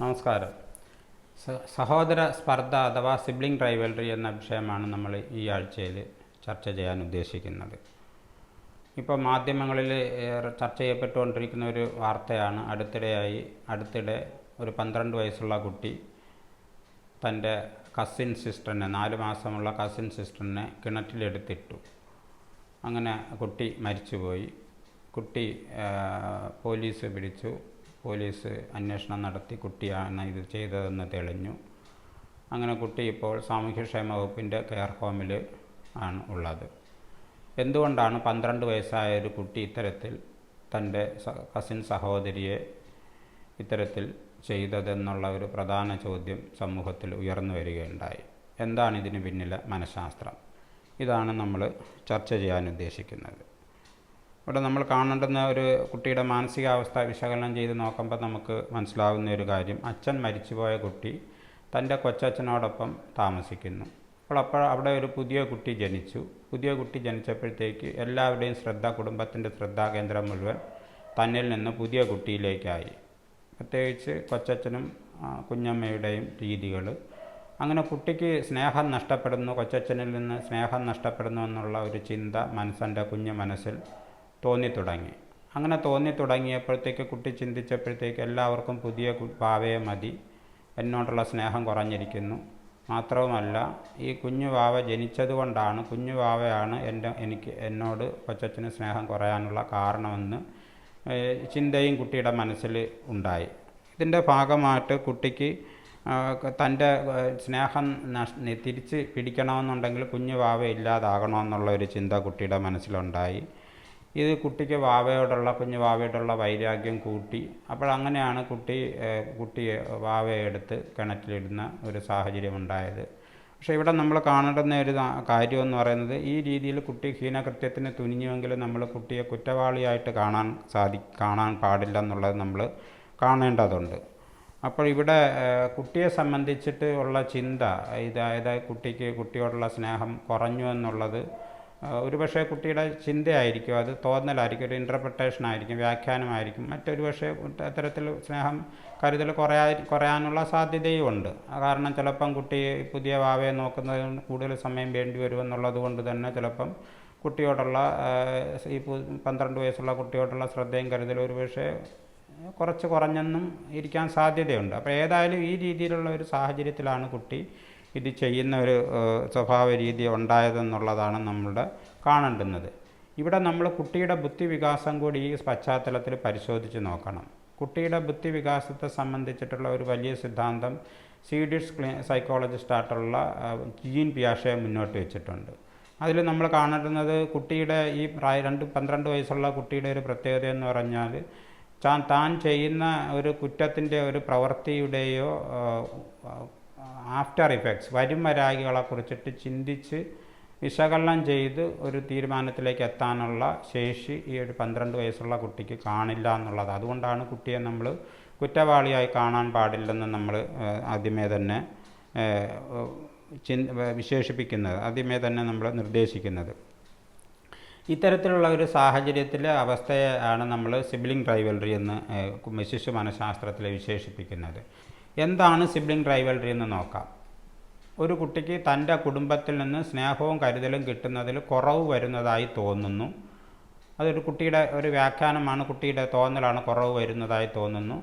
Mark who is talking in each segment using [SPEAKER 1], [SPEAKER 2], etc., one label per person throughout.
[SPEAKER 1] നമസ്കാരം. സഹോദര സ്പർദ്ധ അഥവാ സിബ്ലിംഗ് റൈവൽറി എന്ന വിഷയമാണ് നമ്മൾ ഈ ആഴ്ചയിൽ ചർച്ച ചെയ്യാൻ ഉദ്ദേശിക്കുന്നത്. ഇപ്പോൾ മാധ്യമങ്ങളിൽ ചർച്ച ചെയ്യപ്പെട്ടുകൊണ്ടിരിക്കുന്ന ഒരു വാർത്തയാണ് അടുത്തിടെയായി അടുത്തിടെ ഒരു പന്ത്രണ്ട് വയസ്സുള്ള കുട്ടി തന്റെ കസിൻ സിസ്റ്ററിനെ നാല് മാസമുള്ള കസിൻ സിസ്റ്ററിനെ കിണറ്റിലെടുത്തിട്ടു. അങ്ങനെ കുട്ടി മരിച്ചുപോയി. കുട്ടി പോലീസ് പിടിച്ചു. പോലീസ് അന്വേഷണം നടത്തി കുട്ടിയാണ് ഇത് ചെയ്തതെന്ന് തെളിഞ്ഞു. അങ്ങനെ കുട്ടി ഇപ്പോൾ സാമൂഹ്യക്ഷേമ വകുപ്പിന്റെ കെയർ ഹോമിൽ ആണ് ഉള്ളത്. എന്തുകൊണ്ടാണ് പന്ത്രണ്ട് വയസ്സായ ഒരു കുട്ടി ഇത്തരത്തിൽ തന്റെ കസിൻ സഹോദരിയെ ഇത്തരത്തിൽ ചെയ്തതെന്നുള്ള ഒരു പ്രധാന ചോദ്യം സമൂഹത്തിൽ ഉയർന്നു വരികയുണ്ടായി. എന്താണ് ഇതിന് പിന്നിലെ മനഃശാസ്ത്രം? ഇതാണ് നമ്മൾ ചർച്ച ചെയ്യാൻ ഉദ്ദേശിക്കുന്നത്. ഇവിടെ നമ്മൾ കാണേണ്ടുന്ന ഒരു കുട്ടിയുടെ മാനസികാവസ്ഥ വിശകലനം ചെയ്ത് നോക്കുമ്പോൾ നമുക്ക് മനസ്സിലാവുന്ന ഒരു കാര്യം. അച്ഛൻ മരിച്ചുപോയ കുട്ടി തന്റെ കൊച്ചച്ഛനോടൊപ്പം താമസിക്കുന്നു. അപ്പോൾ അപ്പോൾ അവിടെ ഒരു പുതിയ കുട്ടി ജനിച്ചു. പുതിയ കുട്ടി ജനിച്ചപ്പോഴത്തേക്ക് എല്ലാവരുടെയും ശ്രദ്ധ കുടുംബത്തിന്റെ ശ്രദ്ധാകേന്ദ്രം മുഴുവൻ തന്നിൽ നിന്ന് പുതിയ കുട്ടിയിലേക്കായി. പ്രത്യേകിച്ച് കൊച്ചച്ഛനും കുഞ്ഞമ്മയുടെയും രീതികൾ. അങ്ങനെ കുട്ടിക്ക് സ്നേഹം നഷ്ടപ്പെടുന്നു കൊച്ചച്ഛനിൽ നിന്ന് സ്നേഹം നഷ്ടപ്പെടുന്നു എന്നുള്ള ഒരു ചിന്ത മനസ്സന്റെ കുഞ്ഞു മനസ്സിൽ തോന്നി തുടങ്ങി അങ്ങനെ തോന്നി തുടങ്ങിയപ്പോഴത്തേക്ക് കുട്ടി ചിന്തിച്ചപ്പോഴത്തേക്ക് എല്ലാവർക്കും പുതിയ പാവയെ മതി. എന്നോടുള്ള സ്നേഹം കുറഞ്ഞിരിക്കുന്നു. മാത്രവുമല്ല ഈ കുഞ്ഞു വാവ ജനിച്ചതുകൊണ്ടാണ് കുഞ്ഞു വാവയാണ് എന്റെ എനിക്ക് എന്നോട് കൊച്ചച്ഛന് സ്നേഹം കുറയാനുള്ള കാരണമെന്ന് ചിന്തയും കുട്ടിയുടെ മനസ്സിൽ ഉണ്ടായി. ഇതിന്റെ ഭാഗമായിട്ട് കുട്ടിക്ക് തന്റെ സ്നേഹം തിരിച്ച് പിടിക്കണമെന്നുണ്ടെങ്കിൽ കുഞ്ഞു വാവ ഇല്ലാതാകണമെന്നുള്ള ഒരു ചിന്ത കുട്ടിയുടെ മനസ്സിലുണ്ടായി. ഇത് കുട്ടിക്ക് വാവയോടുള്ള കുഞ്ഞു വാവയോടുള്ള വൈരാഗ്യം കൂട്ടി. അപ്പോൾ അങ്ങനെയാണ് കുട്ടി കുട്ടിയെ വാവയെടുത്ത് കിണറ്റിലിടുന്ന ഒരു സാഹചര്യം ഉണ്ടായത് പക്ഷേ ഇവിടെ നമ്മൾ കാണേണ്ടുന്ന ഒരു കാര്യം എന്ന് പറയുന്നത് ഈ രീതിയിൽ കുട്ടി ഹീനകൃത്യത്തിന് തുനിഞ്ഞുവെങ്കിൽ നമ്മൾ കുട്ടിയെ കുറ്റവാളിയായിട്ട് കാണാൻ സാധി കാണാൻ പാടില്ല എന്നുള്ളത് നമ്മൾ കാണേണ്ടതുണ്ട്. അപ്പോൾ ഇവിടെ കുട്ടിയെ സംബന്ധിച്ചിട്ട് ഉള്ള ചിന്ത ഇതായത് കുട്ടിക്ക് കുട്ടിയോടുള്ള സ്നേഹം കുറഞ്ഞു എന്നുള്ളത് ഒരുപക്ഷെ കുട്ടിയുടെ ചിന്തയായിരിക്കും അത് തോന്നലായിരിക്കും ഒരു ഇന്റർപ്രിട്ടേഷൻ ആയിരിക്കും വ്യാഖ്യാനമായിരിക്കും. മറ്റൊരു പക്ഷേ അത്തരത്തിൽ സ്നേഹം കരുതൽ കുറയാ കുറയാനുള്ള സാധ്യതയും ഉണ്ട്. കാരണം ചിലപ്പം കുട്ടി പുതിയ വാവയെ നോക്കുന്നതിന് കൂടുതൽ സമയം വേണ്ടി വരുമെന്നുള്ളത് കൊണ്ട് തന്നെ ചിലപ്പം കുട്ടിയോടുള്ള ഈ പന്ത്രണ്ട് വയസ്സുള്ള കുട്ടിയോടുള്ള ശ്രദ്ധയും കരുതലും ഒരുപക്ഷെ കുറച്ച് കുറഞ്ഞെന്നും ഇരിക്കാൻ സാധ്യതയുണ്ട്. അപ്പോൾ ഏതായാലും ഈ രീതിയിലുള്ള ഒരു സാഹചര്യത്തിലാണ് കുട്ടി ഇത് ചെയ്യുന്ന ഒരു സ്വഭാവ രീതി ഉണ്ടായതെന്നുള്ളതാണ് നമ്മളുടെ കാണേണ്ടുന്നത്. ഇവിടെ നമ്മൾ കുട്ടിയുടെ ബുദ്ധിവികാസം കൂടി ഈ പശ്ചാത്തലത്തിൽ പരിശോധിച്ച് നോക്കണം. കുട്ടിയുടെ ബുദ്ധിവികാസത്തെ സംബന്ധിച്ചിട്ടുള്ള ഒരു വലിയ സിദ്ധാന്തം സ്വീഡിഷ് ക്ലി സൈക്കോളജിസ്റ്റായിട്ടുള്ള ജീൻ പിയാഷെ മുന്നോട്ട് വെച്ചിട്ടുണ്ട്. അതിൽ നമ്മൾ കാണുന്നത് കുട്ടിയുടെ ഈ പ്രായ രണ്ട് പന്ത്രണ്ട് വയസ്സുള്ള കുട്ടിയുടെ ഒരു പ്രത്യേകത എന്ന് പറഞ്ഞാൽ താൻ താൻ ചെയ്യുന്ന ഒരു കുറ്റത്തിന്റെ ഒരു പ്രവൃത്തിയുടെയോ ആഫ്റ്റർ ഇഫക്ട്സ് വരും വരായികളെ കുറിച്ചിട്ട് ചിന്തിച്ച് വിശകലനം ചെയ്ത് ഒരു തീരുമാനത്തിലേക്ക് എത്താനുള്ള ശേഷി ഈ ഒരു പന്ത്രണ്ട് വയസ്സുള്ള കുട്ടിക്ക് കാണില്ല എന്നുള്ളത്. അതുകൊണ്ടാണ് കുട്ടിയെ നമ്മൾ കുറ്റവാളിയായി കാണാൻ പാടില്ലെന്ന് നമ്മൾ ആദ്യമേ തന്നെ വിശേഷിപ്പിക്കുന്നത് ആദ്യമേ തന്നെ നമ്മൾ നിർദ്ദേശിക്കുന്നത്. ഇത്തരത്തിലുള്ള ഒരു സാഹചര്യത്തിലെ അവസ്ഥയാണ് നമ്മൾ സിബ്ലിംഗ് റൈവൽറി എന്ന് ശിശു മനഃശാസ്ത്രത്തിൽ വിശേഷിപ്പിക്കുന്നത്. എന്താണ് സിബ്ലിംഗ് റൈവൽറി എന്ന് നോക്കാം. ഒരു കുട്ടിക്ക് തന്റെ കുടുംബത്തിൽ നിന്ന് സ്നേഹവും കരുതലും കിട്ടുന്നതിൽ കുറവ് വരുന്നതായി തോന്നുന്നു. അതൊരു കുട്ടിയുടെ ഒരു വ്യാഖ്യാനമാണ് കുട്ടിയുടെ തോന്നലാണ് കുറവ് വരുന്നതായി തോന്നുന്നു.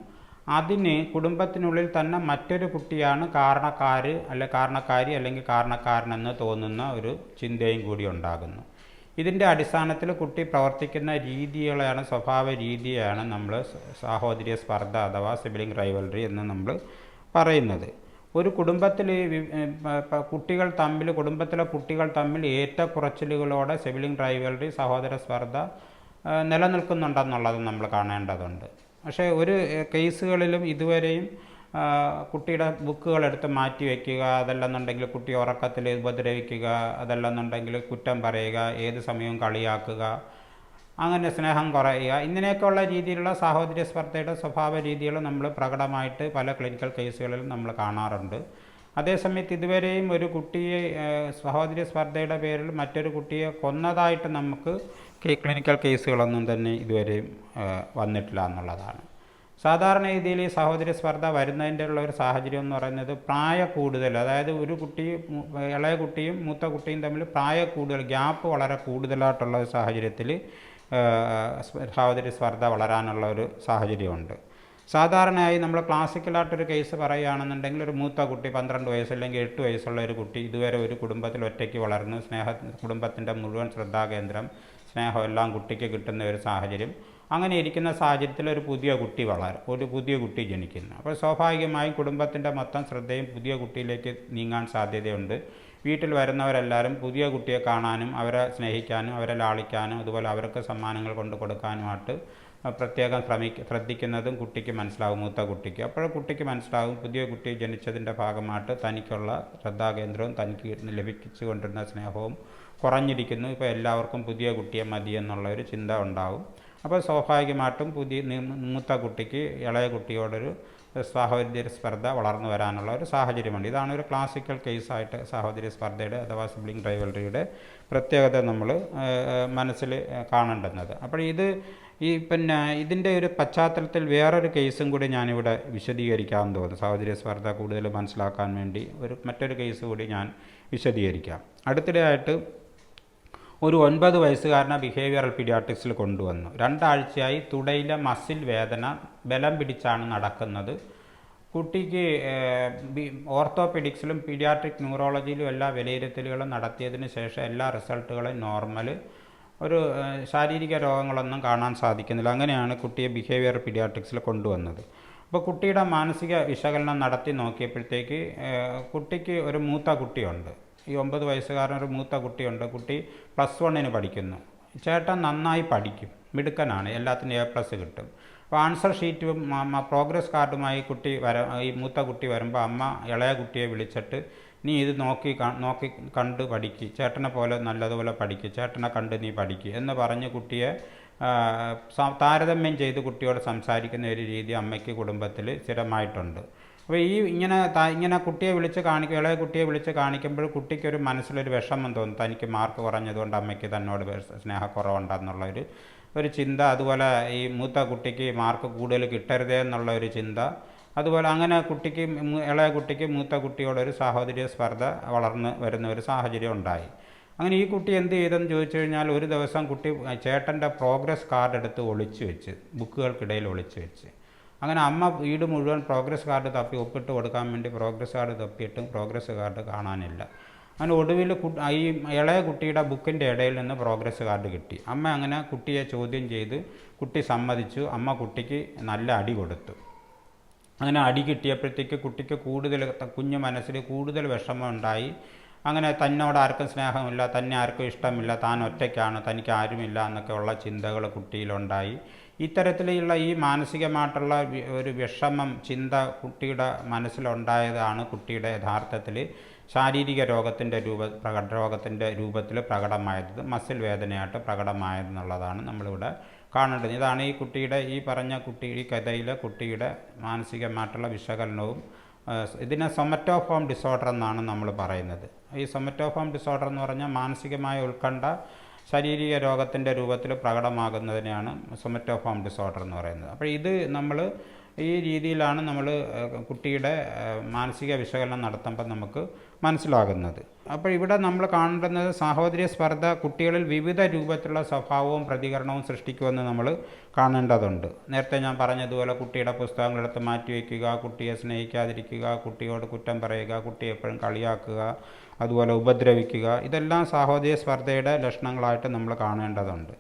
[SPEAKER 1] അതിന് കുടുംബത്തിനുള്ളിൽ തന്നെ മറ്റൊരു കുട്ടിയാണ് കാരണക്കാർ അല്ലെ കാരണക്കാരി അല്ലെങ്കിൽ കാരണക്കാരനെന്ന് തോന്നുന്ന ഒരു ചിന്തയും കൂടി ഉണ്ടാകുന്നു. ഇതിന്റെ അടിസ്ഥാനത്തിൽ കുട്ടി പ്രവർത്തിക്കുന്ന രീതികളെയാണ് സ്വഭാവ രീതിയാണ് നമ്മൾ സാഹോദര്യ സ്പർദ്ധ അഥവാ സിബിലിംഗ് റൈവൽറി എന്ന് നമ്മൾ പറയുന്നത്. ഒരു കുടുംബത്തിൽ കുട്ടികൾ തമ്മിൽ കുടുംബത്തിലെ കുട്ടികൾ തമ്മിൽ ഏറ്റക്കുറച്ചിലുകളോടെ സിബിലിംഗ് റൈവൽറി സഹോദര സ്പർദ്ധ നിലനിൽക്കുന്നുണ്ടെന്നുള്ളത് നമ്മൾ കാണേണ്ടതുണ്ട്. പക്ഷേ ഒരു കേസുകളിലും ഇതുവരെയും കുട്ടിയുടെ ബുക്കുകൾ എടുത്ത് മാറ്റി വയ്ക്കുക അതല്ലെന്നുണ്ടെങ്കിൽ കുട്ടി ഉറക്കത്തിൽ ഉപദ്രവിക്കുക അതല്ലെന്നുണ്ടെങ്കിൽ കുറ്റം പറയുക ഏത് സമയവും കളിയാക്കുക അങ്ങനെ സ്നേഹം കുറയുക ഇങ്ങനെയൊക്കെയുള്ള രീതിയിലുള്ള സാഹോദര്യ സ്പർദ്ധയുടെ സ്വഭാവ രീതികൾ നമ്മൾ പ്രകടമായിട്ട് പല ക്ലിനിക്കൽ കേസുകളിലും നമ്മൾ കാണാറുണ്ട്. അതേസമയത്ത് ഇതുവരെയും ഒരു കുട്ടിയെ സഹോദര്യ സ്പർദ്ധയുടെ പേരിൽ മറ്റൊരു കുട്ടിയെ കൊന്നതായിട്ട് നമുക്ക് ക്ലിനിക്കൽ കേസുകളൊന്നും തന്നെ ഇതുവരെയും വന്നിട്ടില്ല എന്നുള്ളതാണ്. സാധാരണ രീതിയിൽ ഈ സഹോദരി സ്പർദ്ധ വരുന്നതിന്റെ ഉള്ള ഒരു സാഹചര്യം എന്ന് പറയുന്നത് പ്രായ കൂടുതൽ അതായത് ഒരു കുട്ടി ഇളയ കുട്ടിയും മൂത്ത കുട്ടിയും തമ്മിൽ പ്രായ കൂടുതൽ ഗ്യാപ്പ് വളരെ കൂടുതലായിട്ടുള്ള ഒരു സാഹചര്യത്തിൽ സഹോദരി സ്പർദ്ധ വളരാനുള്ള ഒരു സാഹചര്യമുണ്ട്. സാധാരണയായി നമ്മൾ ക്ലാസിക്കലായിട്ടൊരു കേസ് പറയുകയാണെന്നുണ്ടെങ്കിൽ ഒരു മൂത്ത കുട്ടി പന്ത്രണ്ട് വയസ്സല്ലെങ്കിൽ എട്ട് വയസ്സുള്ള ഒരു കുട്ടി ഇതുവരെ ഒരു കുടുംബത്തിൽ ഒറ്റയ്ക്ക് വളർന്നു സ്നേഹ കുടുംബത്തിന്റെ മുഴുവൻ ശ്രദ്ധാകേന്ദ്രം സ്നേഹം എല്ലാം കുട്ടിക്ക് കിട്ടുന്ന ഒരു സാഹചര്യം. അങ്ങനെ ഇരിക്കുന്ന സാഹചര്യത്തിൽ ഒരു പുതിയ കുട്ടി വളരും. ഒരു പുതിയ കുട്ടി ജനിക്കുന്നു. അപ്പോൾ സ്വാഭാവികമായും കുടുംബത്തിന്റെ മൊത്തം ശ്രദ്ധയും പുതിയ കുട്ടിയിലേക്ക് നീങ്ങാൻ സാധ്യതയുണ്ട്. വീട്ടിൽ വരുന്നവരെല്ലാവരും പുതിയ കുട്ടിയെ കാണാനും അവരെ സ്നേഹിക്കാനും അവരെ ലാളിക്കാനും അതുപോലെ അവർക്ക് സമ്മാനങ്ങൾ കൊണ്ട് കൊടുക്കാനുമായിട്ട് പ്രത്യേകം ശ്രമിക്ക ശ്രദ്ധിക്കുന്നതും കുട്ടിക്ക് മനസ്സിലാവും മൂത്ത കുട്ടിക്ക്. അപ്പോൾ കുട്ടിക്ക് മനസ്സിലാവും പുതിയ കുട്ടി ജനിച്ചതിന്റെ ഭാഗമായിട്ട് തനിക്കുള്ള ശ്രദ്ധാകേന്ദ്രവും തനിക്ക് ലഭിച്ചു കൊണ്ടിരുന്ന സ്നേഹവും കുറഞ്ഞിരിക്കുന്നു. ഇപ്പോൾ എല്ലാവർക്കും പുതിയ കുട്ടിയെ മതി എന്നുള്ള ഒരു ചിന്ത ഉണ്ടാവും. അപ്പോൾ സ്വാഭാവികമായിട്ടും പുതിയ മൂത്ത കുട്ടിക്ക് ഇളയ കുട്ടിയോടൊരു സാഹോദര്യ സ്പർദ്ധ വളർന്നു വരാനുള്ള ഒരു സാഹചര്യമുണ്ട്. ഇതാണ് ഒരു ക്ലാസിക്കൽ കേസായിട്ട് സാഹോദര്യ സ്പർദ്ധയുടെ അഥവാ സിബ്ലിംഗ് ഡ്രൈവലറിയുടെ പ്രത്യേകത നമ്മൾ മനസ്സിൽ കാണേണ്ടുന്നത്. അപ്പോൾ ഇത് ഈ പിന്നെ ഇതിന്റെ ഒരു പശ്ചാത്തലത്തിൽ വേറൊരു കേസും കൂടി ഞാനിവിടെ വിശദീകരിക്കാമെന്ന് തോന്നുന്നു. സാഹോദര്യ സ്പർദ്ധ കൂടുതൽ മനസ്സിലാക്കാൻ വേണ്ടി ഒരു മറ്റൊരു കേസ് കൂടി ഞാൻ വിശദീകരിക്കാം. അടുത്തിടെയായിട്ട് ഒരു ഒൻപത് വയസ്സുകാരനെ ബിഹേവിയറൽ പീഡിയാട്രിക്സിൽ കൊണ്ടുവന്നു. രണ്ടാഴ്ചയായി തുടയിലെ മസിൽ വേദന ബലം പിടിച്ചാണ് നടക്കുന്നത്. കുട്ടിക്ക് ഓർത്തോപെഡിക്സിലും പീഡിയാട്രിക് ന്യൂറോളജിയിലും എല്ലാ വിലയിരുത്തലുകളും നടത്തിയതിന് ശേഷം എല്ലാ റിസൾട്ടുകളും നോർമൽ ഒരു ശാരീരിക രോഗങ്ങളൊന്നും കാണാൻ സാധിക്കുന്നില്ല. അങ്ങനെയാണ് കുട്ടിയെ ബിഹേവിയർ പീഡിയാട്രിക്സിൽ കൊണ്ടുവന്നത്. അപ്പോൾ കുട്ടിയുടെ മാനസിക വിശകലനം നടത്തി നോക്കിയപ്പോഴത്തേക്ക് കുട്ടിക്ക് ഒരു മൂത്ത കുട്ടിയുണ്ട്. ഈ ഒമ്പത് വയസ്സുകാരൻ ഒരു മൂത്ത കുട്ടിയുണ്ട്. കുട്ടി പ്ലസ് വണ്ണിന് പഠിക്കുന്നു. ചേട്ടൻ നന്നായി പഠിക്കും. മിടുക്കനാണ്. എല്ലാത്തിനും എ പ്ലസ് കിട്ടും. അപ്പോൾ ആൻസർ ഷീറ്റും പ്രോഗ്രസ് കാർഡുമായി കുട്ടി വര ഈ മൂത്ത കുട്ടി വരുമ്പോൾ അമ്മ ഇളയ കുട്ടിയെ വിളിച്ചിട്ട് നീ ഇത് നോക്കി നോക്കി കണ്ട് പഠിക്ക്. ചേട്ടനെ പോലെ നല്ലതുപോലെ പഠിക്കുക ചേട്ടനെ കണ്ട് നീ പഠിക്കുക എന്ന് പറഞ്ഞ് കുട്ടിയെ താരതമ്യം ചെയ്ത് കുട്ടിയോട് സംസാരിക്കുന്ന ഒരു രീതി അമ്മയ്ക്ക് കുടുംബത്തിൽ സ്ഥിരമായിട്ടുണ്ട്. അപ്പോൾ ഈ ഇങ്ങനെ ഇങ്ങനെ കുട്ടിയെ വിളിച്ച് കാണിക്കും ഇളയ കുട്ടിയെ വിളിച്ച് കാണിക്കുമ്പോൾ കുട്ടിക്കൊരു മനസ്സിലൊരു വിഷമം തോന്നും. തനിക്ക് മാർക്ക് കുറഞ്ഞതുകൊണ്ട് അമ്മയ്ക്ക് തന്നോട് സ്നേഹക്കുറവുണ്ടെന്നുള്ള ഒരു ഒരു ചിന്ത. അതുപോലെ ഈ മൂത്ത കുട്ടിക്ക് മാർക്ക് കൂടുതൽ കിട്ടരുതേ എന്നുള്ള ഒരു ചിന്ത. അതുപോലെ അങ്ങനെ കുട്ടിക്ക് ഇളയ കുട്ടിക്ക് മൂത്ത കുട്ടിയോടൊരു സാഹോദര്യ സ്പർദ്ധ വളർന്ന് വരുന്ന ഒരു സാഹചര്യം ഉണ്ടായി. അങ്ങനെ ഈ കുട്ടി എന്ത് ചെയ്തെന്ന് ചോദിച്ചു കഴിഞ്ഞാൽ ഒരു ദിവസം കുട്ടി ചേട്ടന്റെ പ്രോഗ്രസ് കാർഡ് എടുത്ത് ഒളിച്ചു വെച്ച് ബുക്കുകൾക്കിടയിൽ ഒളിച്ചു വെച്ച്. അങ്ങനെ അമ്മ വീട് മുഴുവൻ പ്രോഗ്രസ് കാർഡ് തപ്പി ഒപ്പിട്ട് കൊടുക്കാൻ വേണ്ടി പ്രോഗ്രസ് കാർഡ് തപ്പിയിട്ടും പ്രോഗ്രസ് കാർഡ് കാണാനില്ല. അങ്ങനെ ഒടുവിൽ ഈ ഇളയ കുട്ടിയുടെ ബുക്കിന്റെ ഇടയിൽ നിന്ന് പ്രോഗ്രസ് കാർഡ് കിട്ടി. അമ്മ അങ്ങനെ കുട്ടിയെ ചോദ്യം ചെയ്ത് കുട്ടി സമ്മതിച്ചു. അമ്മ കുട്ടിക്ക് നല്ല അടി കൊടുത്തു. അങ്ങനെ അടി കിട്ടിയപ്പോഴത്തേക്ക് കുട്ടിക്ക് കൂടുതൽ കുഞ്ഞു മനസ്സിൽ കൂടുതൽ വിഷമം ഉണ്ടായി. അങ്ങനെ തന്നോട് ആർക്കും സ്നേഹമില്ല തന്നെ ആർക്കും ഇഷ്ടമില്ല താൻ ഒറ്റയ്ക്കാണ് തനിക്ക് ആരുമില്ല എന്നൊക്കെ ഉള്ള ചിന്തകൾ കുട്ടിയിലുണ്ടായി. ഇത്തരത്തിലുള്ള ഈ മാനസികമായിട്ടുള്ള ഒരു വിഷമം ചിന്ത കുട്ടിയുടെ മനസ്സിലുണ്ടായതാണ് കുട്ടിയുടെ യഥാർത്ഥത്തിൽ ശാരീരിക രോഗത്തിന്റെ രൂപ പ്രകട രോഗത്തിന്റെ രൂപത്തിൽ പ്രകടമായത് മസിൽ വേദനയായിട്ട് പ്രകടമായതെന്നുള്ളതാണ് നമ്മളിവിടെ കാണേണ്ടത്. ഇതാണ് ഈ കുട്ടിയുടെ ഈ പറഞ്ഞ കുട്ടി ഈ കഥയിലെ കുട്ടിയുടെ മാനസികമായിട്ടുള്ള വിശകലനവും ഇതിനെ സൊമറ്റോഫോം ഡിസോർഡർ എന്നാണ് നമ്മൾ പറയുന്നത്. ഈ സൊമറ്റോഫോം ഡിസോർഡർ എന്ന് പറഞ്ഞാൽ മാനസികമായ ഉത്കണ്ഠ ശാരീരിക രോഗത്തിന്റെ രൂപത്തിൽ പ്രകടമാകുന്നതിനെയാണ് സൊമറ്റോഫോം ഡിസോർഡർ എന്ന് പറയുന്നത്. അപ്പോൾ ഇത് നമ്മൾ ഈ രീതിയിലാണ് നമ്മൾ കുട്ടിയുടെ മാനസിക വിശകലനം നടത്തുമ്പോൾ നമുക്ക് മനസ്സിലാകുന്നത്. അപ്പോൾ ഇവിടെ നമ്മൾ കാണേണ്ടുന്നത് സാഹോദര്യ സ്പർദ്ധ കുട്ടികളിൽ വിവിധ രൂപത്തിലുള്ള സ്വഭാവവും പ്രതികരണവും സൃഷ്ടിക്കുമെന്ന് നമ്മൾ കാണേണ്ടതുണ്ട്. നേരത്തെ ഞാൻ പറഞ്ഞതുപോലെ കുട്ടിയുടെ പുസ്തകങ്ങളെടുത്ത് മാറ്റിവെക്കുക കുട്ടിയെ സ്നേഹിക്കാതിരിക്കുക കുട്ടിയോട് കുറ്റം പറയുക കുട്ടിയെ എപ്പോഴും കളിയാക്കുക അതുപോലെ ഉപദ്രവിക്കുക ഇതെല്ലാം സാഹോദര്യ സ്പർദ്ധയുടെ ലക്ഷണങ്ങളായിട്ട് നമ്മൾ കാണേണ്ടതുണ്ട്.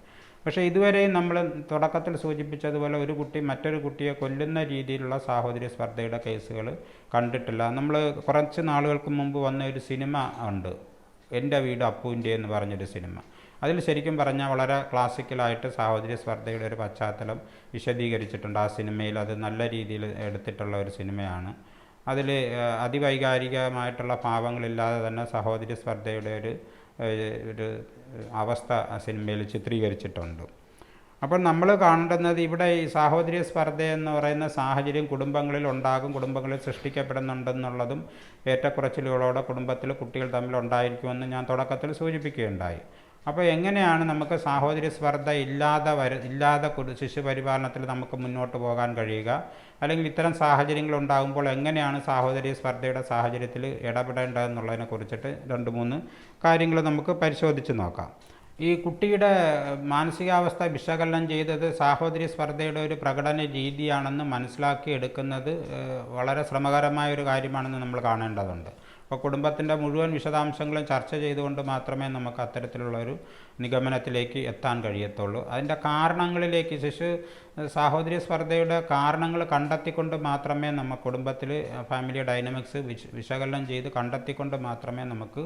[SPEAKER 1] പക്ഷേ ഇതുവരെയും നമ്മൾ തുടക്കത്തിൽ സൂചിപ്പിച്ചതുപോലെ ഒരു കുട്ടി മറ്റൊരു കുട്ടിയെ കൊല്ലുന്ന രീതിയിലുള്ള സാഹോദര്യ സ്പർദ്ധയുടെ കേസുകൾ കണ്ടിട്ടില്ല. നമ്മൾ കുറച്ച് നാളുകൾക്ക് മുമ്പ് വന്ന ഒരു സിനിമ ഉണ്ട്. എന്റെ വീട് അപ്പുവിന്റെ എന്ന് പറഞ്ഞൊരു സിനിമ. അതിൽ ശരിക്കും പറഞ്ഞാൽ വളരെ ക്ലാസിക്കലായിട്ട് സാഹോദര്യ സ്പർദ്ധയുടെ ഒരു പശ്ചാത്തലം വിശദീകരിച്ചിട്ടുണ്ട്. ആ സിനിമയിൽ അത് നല്ല രീതിയിൽ എടുത്തിട്ടുള്ള ഒരു സിനിമയാണ്. അതിൽ അതിവൈകാരികമായിട്ടുള്ള ഭാവങ്ങളില്ലാതെ തന്നെ സഹോദര്യ സ്പർദ്ധയുടെ ഒരു ഒരു അവസ്ഥ ആ സിനിമയിൽ ചിത്രീകരിച്ചിട്ടുണ്ട്. അപ്പോൾ നമ്മൾ കാണേണ്ടുന്നത് ഇവിടെ ഈ സാഹോദര്യ സ്പർദ്ധ എന്ന് പറയുന്ന സാഹചര്യം കുടുംബങ്ങളിൽ ഉണ്ടാകും കുടുംബങ്ങളിൽ സൃഷ്ടിക്കപ്പെടുന്നുണ്ടെന്നുള്ളതും ഏറ്റക്കുറച്ചിലുകളോടെ കുടുംബത്തിൽ കുട്ടികൾ തമ്മിൽ ഉണ്ടായിരിക്കുമെന്ന് ഞാൻ തുടക്കത്തിൽ സൂചിപ്പിക്കുകയുണ്ടായി. അപ്പോൾ എങ്ങനെയാണ് നമുക്ക് സാഹോദര്യ സ്പർദ്ധ ഇല്ലാതെ വര ഇല്ലാതെ കുടി- ശിശു പരിപാലനത്തിൽ നമുക്ക് മുന്നോട്ട് പോകാൻ കഴിയുക? അല്ലെങ്കിൽ ഇത്തരം സാഹചര്യങ്ങൾ ഉണ്ടാകുമ്പോൾ എങ്ങനെയാണ് സാഹോദര്യ സ്പർദ്ധയുടെ സാഹചര്യത്തിൽ ഇടപെടേണ്ടതെന്നുള്ളതിനെ കുറിച്ചിട്ട് രണ്ട് മൂന്ന് കാര്യങ്ങൾ നമുക്ക് പരിശോധിച്ച് നോക്കാം. ഈ കുട്ടിയുടെ മാനസികാവസ്ഥ വിശകലനം ചെയ്തത് സാഹോദര്യ സ്പർദ്ധയുടെ ഒരു പ്രകടന രീതിയാണെന്ന് മനസ്സിലാക്കി എടുക്കുന്നത് വളരെ ശ്രമകരമായ ഒരു കാര്യമാണെന്ന് നമ്മൾ കാണേണ്ടതുണ്ട്. അപ്പോൾ കുടുംബത്തിന്റെ മുഴുവൻ വിശദാംശങ്ങളും ചർച്ച ചെയ്തുകൊണ്ട് മാത്രമേ നമുക്ക് അത്തരത്തിലുള്ള ഒരു നിഗമനത്തിലേക്ക് എത്താൻ കഴിയത്തുള്ളൂ. അതിന്റെ കാരണങ്ങളിലേക്ക് ശിശു സാഹോദര്യ സ്പർദ്ധയുടെ കാരണങ്ങൾ കണ്ടെത്തിക്കൊണ്ട് മാത്രമേ നമ്മൾ കുടുംബത്തിൽ ഫാമിലി ഡൈനമിക്സ് വിശ വിശകലനം ചെയ്ത് കണ്ടെത്തിക്കൊണ്ട് മാത്രമേ നമുക്ക്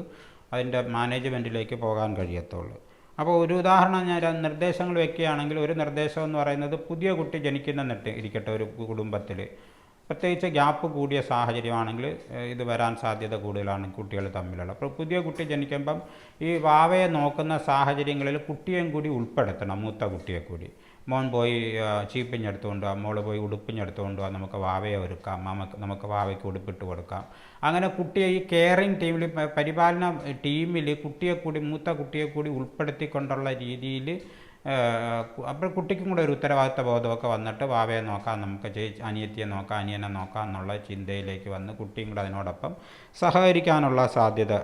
[SPEAKER 1] അതിന്റെ മാനേജ്മെന്റിലേക്ക് പോകാൻ കഴിയത്തുള്ളൂ. അപ്പോൾ ഒരു ഉദാഹരണം ഞാൻ നിർദ്ദേശങ്ങൾ വെക്കുകയാണെങ്കിൽ ഒരു നിർദ്ദേശം എന്ന് പറയുന്നത് പുതിയ കുട്ടി ജനിക്കുന്ന ഇരിക്കട്ടെ ഒരു കുടുംബത്തിൽ പ്രത്യേകിച്ച് ഗ്യാപ്പ് കൂടിയ സാഹചര്യമാണെങ്കിൽ ഇത് വരാൻ സാധ്യത കൂടുതലാണ് കുട്ടികൾ തമ്മിലുള്ള. അപ്പോൾ പുതിയ കുട്ടി ജനിക്കുമ്പം ഈ വാവയെ നോക്കുന്ന സാഹചര്യങ്ങളിൽ കുട്ടിയെയും കൂടി ഉൾപ്പെടുത്തണം മൂത്ത കുട്ടിയെ കൂടി. മോൻ പോയി ചീപ്പിഞ്ഞെടുത്തുകൊണ്ട് മോൾ പോയി ഉടുപ്പിഞ്ഞെടുത്തുകൊണ്ട് നമുക്ക് വാവയെ ഒരുക്കാം നമുക്ക് നമുക്ക് വാവയ്ക്ക് ഉടുപ്പിട്ട് കൊടുക്കാം. അങ്ങനെ കുട്ടിയെ ഈ കെയറിങ് ടീമിൽ പരിപാലന ടീമിൽ കുട്ടിയെ കൂടി മൂത്ത കുട്ടിയെ കൂടി ഉൾപ്പെടുത്തിക്കൊണ്ടുള്ള രീതിയിൽ അപ്പോൾ കുട്ടിക്കും കൂടെ ഒരു ഉത്തരവാദിത്ത ബോധമൊക്കെ വന്നിട്ട് വാവയെ നോക്കാം നമുക്ക് ചേച്ചി അനിയത്തിയെ നോക്കാം അനിയനെ നോക്കാം എന്നുള്ള ചിന്തയിലേക്ക് വന്ന് കുട്ടിയും കൂടെ അതിനോടൊപ്പം സഹകരിക്കാനുള്ള സാധ്യത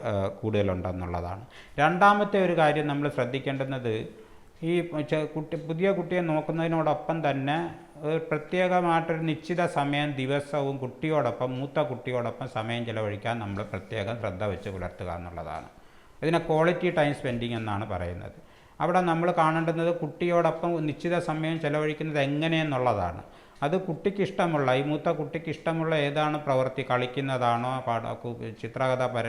[SPEAKER 1] കൂടുതലുണ്ടെന്നുള്ളതാണ്. രണ്ടാമത്തെ ഒരു കാര്യം നമ്മൾ ശ്രദ്ധിക്കേണ്ടുന്നത് ഈ കുട്ടി പുതിയ കുട്ടിയെ നോക്കുന്നതിനോടൊപ്പം തന്നെ പ്രത്യേകമായിട്ടൊരു നിശ്ചിത സമയം ദിവസവും കുട്ടിയോടൊപ്പം മൂത്ത കുട്ടിയോടൊപ്പം സമയം ചിലവഴിക്കാൻ നമ്മൾ പ്രത്യേകം ശ്രദ്ധ വെച്ച് പുലർത്തുക എന്നുള്ളതാണ്. ഇതിനെ ക്വാളിറ്റി ടൈം സ്പെൻഡിങ് എന്നാണ് പറയുന്നത്. അവിടെ നമ്മൾ കാണേണ്ടുന്നത് കുട്ടിയോടൊപ്പം നിശ്ചിത സമയം ചിലവഴിക്കുന്നത് എങ്ങനെയെന്നുള്ളതാണ്. അത് കുട്ടിക്ക് ഇഷ്ടമുള്ള ഈ മൂത്ത കുട്ടിക്ക് ഇഷ്ടമുള്ള ഏതാണ് പ്രവൃത്തി? കളിക്കുന്നതാണോ? ചിത്രകഥ വര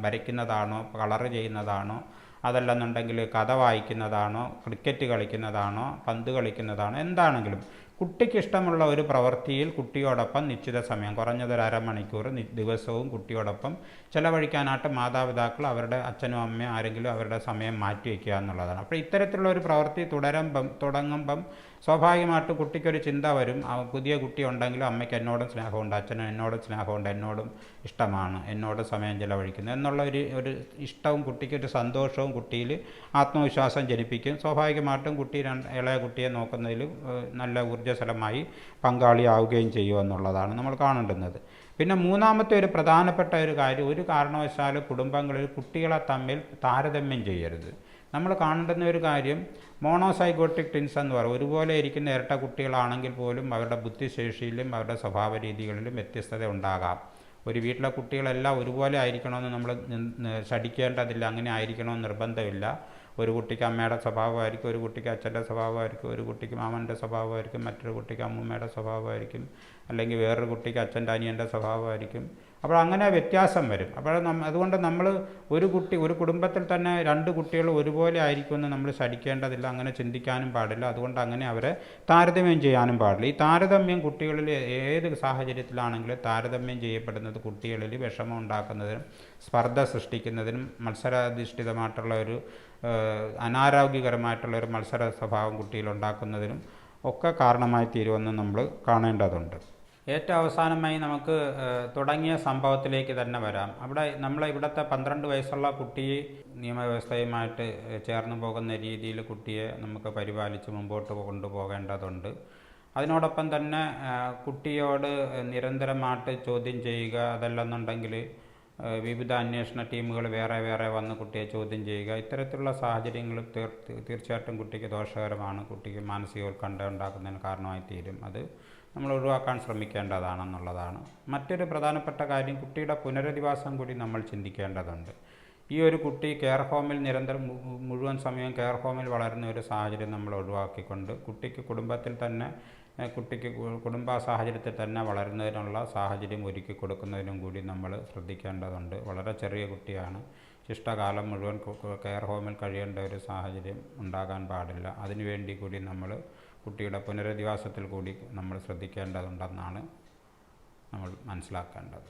[SPEAKER 1] വരയ്ക്കുന്നതാണോ? കളർ ചെയ്യുന്നതാണോ? അതല്ലെന്നുണ്ടെങ്കിൽ കഥ വായിക്കുന്നതാണോ? ക്രിക്കറ്റ് കളിക്കുന്നതാണോ? പന്ത് കളിക്കുന്നതാണോ? എന്താണെങ്കിലും കുട്ടിക്ക് ഇഷ്ടമുള്ള ഒരു പ്രവൃത്തിയിൽ കുട്ടിയോടൊപ്പം നിശ്ചിത സമയം കുറഞ്ഞതൊരു അരമണിക്കൂർ ദിവസവും കുട്ടിയോടൊപ്പം ചിലവഴിക്കാനായിട്ട് മാതാപിതാക്കൾ അവരുടെ അച്ഛനും അമ്മയും ആരെങ്കിലും അവരുടെ സമയം മാറ്റി വയ്ക്കുക എന്നുള്ളതാണ്. അപ്പോൾ ഇത്തരത്തിലുള്ള ഒരു പ്രവൃത്തി തുടരുമ്പം തുടങ്ങുമ്പം സ്വാഭാവികമായിട്ടും കുട്ടിക്കൊരു ചിന്ത വരും. പുതിയ കുട്ടി ഉണ്ടെങ്കിലും അമ്മയ്ക്ക് എന്നോടും സ്നേഹമുണ്ട് അച്ഛനും എന്നോടും സ്നേഹമുണ്ട് എന്നോടും ഇഷ്ടമാണ് എന്നോട് സമയം ചിലവഴിക്കുന്നു എന്നുള്ള ഒരു ഒരു ഇഷ്ടവും കുട്ടിക്കൊരു സന്തോഷവും കുട്ടിയിൽ ആത്മവിശ്വാസം ജനിപ്പിക്കും. സ്വാഭാവികമായിട്ടും കുട്ടി രണ്ട് ഇളയ കുട്ടിയെ നോക്കുന്നതിൽ നല്ല ഊർജസ്വലമായി പങ്കാളിയാവുകയും ചെയ്യുമെന്നുള്ളതാണ് നമ്മൾ കാണേണ്ടുന്നത്. പിന്നെ മൂന്നാമത്തെ ഒരു പ്രധാനപ്പെട്ട ഒരു കാര്യം ഒരു കാരണവശാലും കുടുംബങ്ങളിൽ കുട്ടികളെ തമ്മിൽ താരതമ്യം ചെയ്യരുത്. നമ്മൾ കാണേണ്ടുന്ന ഒരു കാര്യം മോണോസൈഗോട്ടിക് ടിൻസ് എന്ന് പറയും. ഒരുപോലെ ഇരിക്കുന്ന ഇരട്ട കുട്ടികളാണെങ്കിൽ പോലും അവരുടെ ബുദ്ധിശേഷിയിലും അവരുടെ സ്വഭാവ രീതികളിലും വ്യത്യസ്തത ഉണ്ടാകാം. ഒരു വീട്ടിലെ കുട്ടികളെല്ലാം ഒരുപോലെ ആയിരിക്കണമെന്ന് നമ്മൾ ശടിക്കേണ്ടതില്ല അങ്ങനെ ആയിരിക്കണമെന്ന് നിർബന്ധമില്ല. ഒരു കുട്ടിക്ക് അമ്മയുടെ സ്വഭാവമായിരിക്കും ഒരു കുട്ടിക്ക് അച്ഛന്റെ സ്വഭാവമായിരിക്കും ഒരു കുട്ടിക്ക് മാമന്റെ സ്വഭാവമായിരിക്കും മറ്റൊരു കുട്ടിക്ക് അമ്മൂമ്മയുടെ സ്വഭാവമായിരിക്കും അല്ലെങ്കിൽ വേറൊരു കുട്ടിക്ക് അച്ഛന്റെ അനിയന്റെ സ്വഭാവമായിരിക്കും. അപ്പോൾ അങ്ങനെ വ്യത്യാസം വരും. അപ്പോൾ നമ്മ അതുകൊണ്ട് നമ്മൾ ഒരു കുട്ടി ഒരു കുടുംബത്തിൽ തന്നെ രണ്ട് കുട്ടികൾ ഒരുപോലെ ആയിരിക്കുമെന്ന് നമ്മൾ ശടിക്കേണ്ടതില്ല അങ്ങനെ ചിന്തിക്കാനും പാടില്ല. അതുകൊണ്ട് അങ്ങനെ അവരെ താരതമ്യം ചെയ്യാനും പാടില്ല. ഈ താരതമ്യം കുട്ടികളിൽ ഏത് സാഹചര്യത്തിലാണെങ്കിലും താരതമ്യം ചെയ്യപ്പെടുന്നത് കുട്ടികളിൽ വിഷമം ഉണ്ടാക്കുന്നതിനും സ്പർദ്ധ സൃഷ്ടിക്കുന്നതിനും മത്സരാധിഷ്ഠിതമായിട്ടുള്ള ഒരു അനാരോഗ്യകരമായിട്ടുള്ള ഒരു മത്സര സ്വഭാവം കുട്ടിയിൽ ഉണ്ടാക്കുന്നതിനും ഒക്കെ കാരണമായി തീരുമെന്ന് നമ്മൾ കാണേണ്ടതുണ്ട്. ഏറ്റവും അവസാനമായി നമുക്ക് തുടങ്ങിയ സംഭവത്തിലേക്ക് തന്നെ വരാം. അവിടെ നമ്മൾ ഇവിടുത്തെ പന്ത്രണ്ട് വയസ്സുള്ള കുട്ടി നിയമവ്യവസ്ഥയുമായിട്ട് ചേർന്ന് പോകുന്ന രീതിയിൽ കുട്ടിയെ നമുക്ക് പരിപാലിച്ച് മുമ്പോട്ട് കൊണ്ടുപോകേണ്ടതുണ്ട്. അതിനോടൊപ്പം തന്നെ കുട്ടിയോട് നിരന്തരമായിട്ട് ചോദ്യം ചെയ്യുക അതല്ലെന്നുണ്ടെങ്കിൽ വിവിധ അന്വേഷണ ടീമുകൾ വേറെ വേറെ വന്ന് കുട്ടിയെ ചോദ്യം ചെയ്യുക. ഇത്തരത്തിലുള്ള സാഹചര്യങ്ങൾ തീർ തീർച്ചയായിട്ടും കുട്ടിക്ക് ദോഷകരമാണ്. കുട്ടിക്ക് മാനസിക ഉത്കണ്ഠ ഉണ്ടാക്കുന്നതിന് കാരണമായി തീരും. അത് നമ്മൾ ഒഴിവാക്കാൻ ശ്രമിക്കേണ്ടതാണെന്നുള്ളതാണ്. മറ്റൊരു പ്രധാനപ്പെട്ട കാര്യം കുട്ടിയുടെ പുനരധിവാസം കൂടി നമ്മൾ ചിന്തിക്കേണ്ടതുണ്ട്. ഈ ഒരു കുട്ടി കെയർ ഹോമിൽ നിരന്തരം മുഴുവൻ സമയം കെയർ ഹോമിൽ വളരുന്ന ഒരു സാഹചര്യം നമ്മൾ ഒഴിവാക്കിക്കൊണ്ട് കുട്ടിക്ക് കുടുംബത്തിൽ തന്നെ കുട്ടിക്ക് കുടുംബ സാഹചര്യത്തിൽ തന്നെ വളരുന്നതിനുള്ള സാഹചര്യം ഒരുക്കി കൊടുക്കുന്നതിനും കൂടി നമ്മൾ ശ്രദ്ധിക്കേണ്ടതുണ്ട്. വളരെ ചെറിയ കുട്ടിയാണ്. ശിഷ്ടകാലം മുഴുവൻ കെയർ ഹോമിൽ കഴിയേണ്ട ഒരു സാഹചര്യം ഉണ്ടാകാൻ പാടില്ല. അതിനുവേണ്ടി കൂടി നമ്മൾ കുട്ടിയുടെ പുനരധിവാസത്തിൽ കൂടി നമ്മൾ ശ്രദ്ധിക്കേണ്ടതുണ്ടെന്നാണ് നമ്മൾ മനസ്സിലാക്കേണ്ടത്.